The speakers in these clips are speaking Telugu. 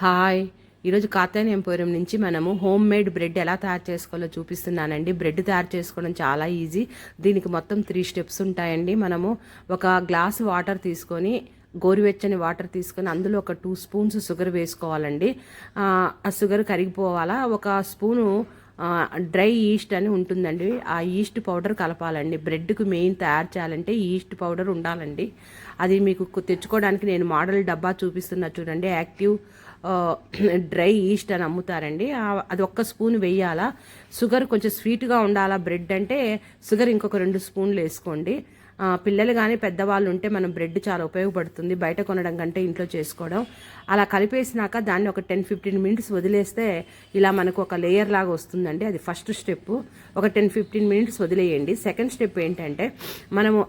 హాయ్. ఈరోజు కాతాని నుంచి మనము హోమ్ మేడ్ బ్రెడ్ ఎలా తయారు చేసుకోవాలో చూపిస్తున్నానండి. బ్రెడ్ తయారు చేసుకోవడం చాలా ఈజీ. దీనికి మొత్తం త్రీ స్టెప్స్ ఉంటాయండి. మనము ఒక గ్లాస్ వాటర్ తీసుకొని గోరువెచ్చని వాటర్ తీసుకొని అందులో ఒక టూ స్పూన్స్ షుగర్ వేసుకోవాలండి. ఆ షుగర్ కరిగిపోవాలా? ఒక స్పూను డ్రై ఈస్ట్ అని ఉంటుందండి. ఆ ఈస్ట్ పౌడర్ కలపాలండి. బ్రెడ్కు మెయిన్ తయారు చేయాలంటే ఈస్ట్ పౌడర్ ఉండాలండి. అది మీకు తెచ్చుకోవడానికి నేను మోడల్ డబ్బా చూపిస్తున్నా చూడండి. యాక్టివ్ డ్రై ఈస్ట్ అని అమ్ముతారండి. అది ఒక్క స్పూన్ వేయాలా? షుగర్ కొంచెం స్వీట్గా ఉండాలా బ్రెడ్ అంటే? షుగర్ ఇంకొక రెండు స్పూన్లు వేసుకోండి. పిల్లలు కానీ పెద్దవాళ్ళు ఉంటే మనం బ్రెడ్ చాలా ఉపయోగపడుతుంది. బయట కొనడం కంటే ఇంట్లో చేసుకోవడం. అలా కలిపేసినాక దాన్ని ఒక టెన్ ఫిఫ్టీన్ మినిట్స్ వదిలేస్తే ఇలా మనకు ఒక లేయర్ లాగా వస్తుందండి. అది ఫస్ట్ స్టెప్ ఒక టెన్ ఫిఫ్టీన్ మినిట్స్ వదిలేయండి. సెకండ్ స్టెప్ ఏంటంటే మనము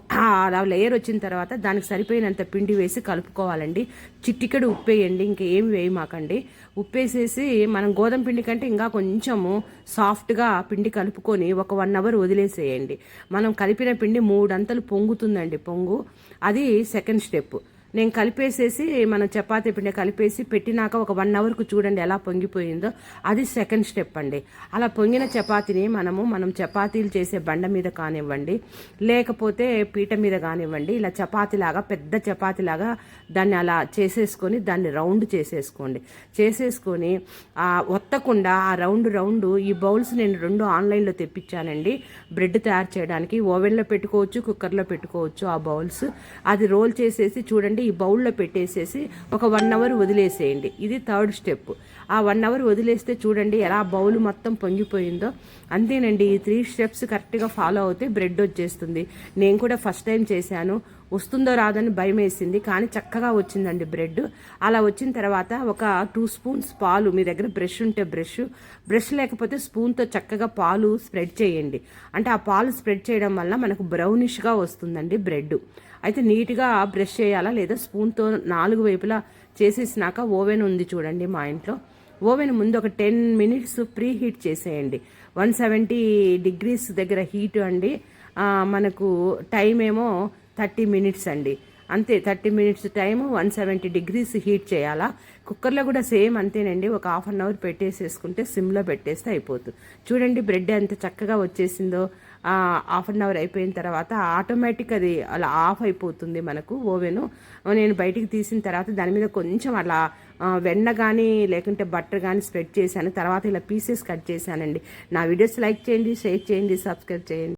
అలా లేయర్ వచ్చిన తర్వాత దానికి సరిపోయినంత పిండి వేసి కలుపుకోవాలండి. చిట్టికడు ఉప్పు వేయండి ఇంకేం వేయమాకండి. ఉప్పేసేసి మనం గోధుమ పిండి కంటే ఇంకా కొంచెము సాఫ్ట్గా పిండి కలుపుకొని ఒక వన్ అవర్ వదిలేసేయండి. మనం కలిపిన పిండి మూడంతలు పొంగుతుందండి పొంగు. అది సెకండ్ స్టెప్ నేను కలిపేసేసి మనం చపాతీ పిండి కలిపేసి పెట్టినాక ఒక వన్ అవర్కు చూడండి ఎలా పొంగిపోయిందో. అది సెకండ్ స్టెప్ అండి. అలా పొంగిన చపాతీని మనము మనం చపాతీలు చేసే బండ మీద కానివ్వండి లేకపోతే పీట మీద కానివ్వండి ఇలా చపాతీలాగా పెద్ద చపాతీలాగా దాన్ని అలా చేసేసుకొని దాన్ని రౌండ్ చేసేసుకోండి. చేసేసుకొని ఒత్తకుండా ఆ రౌండ్ రౌండ్ ఈ బౌల్స్ నేను రెండు ఆన్లైన్లో తెప్పించానండి. బ్రెడ్ తయారు చేయడానికి ఓవెన్లో పెట్టుకోవచ్చు కుక్కర్లో పెట్టుకోవచ్చు ఆ బౌల్స్. అది రోల్ చేసేసి చూడండి ఈ బౌల్లో పెట్టేసేసి ఒక వన్ అవర్ వదిలేసేయండి. ఇది థర్డ్ స్టెప్. ఆ వన్ అవర్ వదిలేస్తే చూడండి ఎలా బౌల్ మొత్తం పొంగిపోయిందో. అంతేనండి ఈ త్రీ స్టెప్స్ కరెక్ట్గా ఫాలో అవుతే బ్రెడ్ వచ్చేస్తుంది. నేను కూడా ఫస్ట్ టైం చేశాను. వస్తుందో రాదని భయం వేసింది కానీ చక్కగా వచ్చిందండి బ్రెడ్. అలా వచ్చిన తర్వాత ఒక టూ స్పూన్స్ పాలు మీ దగ్గర బ్రష్ ఉంటే బ్రష్. బ్రష్ లేకపోతే స్పూన్తో చక్కగా పాలు స్ప్రెడ్ చేయండి. అంటే ఆ పాలు స్ప్రెడ్ చేయడం వల్ల మనకు బ్రౌనిష్గా వస్తుందండి బ్రెడ్. అయితే నీట్గా బ్రష్ చేయాలా లేదా స్పూన్తో నాలుగు వైపులా చేసేసినాక ఓవెన్ ఉంది చూడండి మా ఇంట్లో. ఓవెన్ ముందు ఒక టెన్ మినిట్స్ ప్రీ హీట్ చేసేయండి. వన్ సెవెంటీ డిగ్రీస్ దగ్గర హీట్ అండి. మనకు టైం ఏమో థర్టీ మినిట్స్ అండి. అంతే thirty minutes time one seventy degrees heat చేయాలా? కుక్కర్లో కూడా సేమ్ అంతేనండి. ఒక హాఫ్ అన్ అవర్ పెట్టేసేసుకుంటే సిమ్లో పెట్టేస్తే అయిపోతుంది. చూడండి బ్రెడ్ ఎంత చక్కగా వచ్చేసిందో. హాఫ్ అన్ అవర్ అయిపోయిన తర్వాత ఆటోమేటిక్ అది అలా ఆఫ్ అయిపోతుంది మనకు ఓవెను. నేను బయటికి తీసిన తర్వాత దాని మీద కొంచెం అలా వెన్న కానీ లేకుంటే బట్టర్ కానీ స్ప్రెడ్ చేశాను. తర్వాత ఇలా పీసెస్ కట్ చేశానండి. నా వీడియోస్ లైక్ చేయండి షేర్ చేయండి సబ్స్క్రైబ్ చేయండి.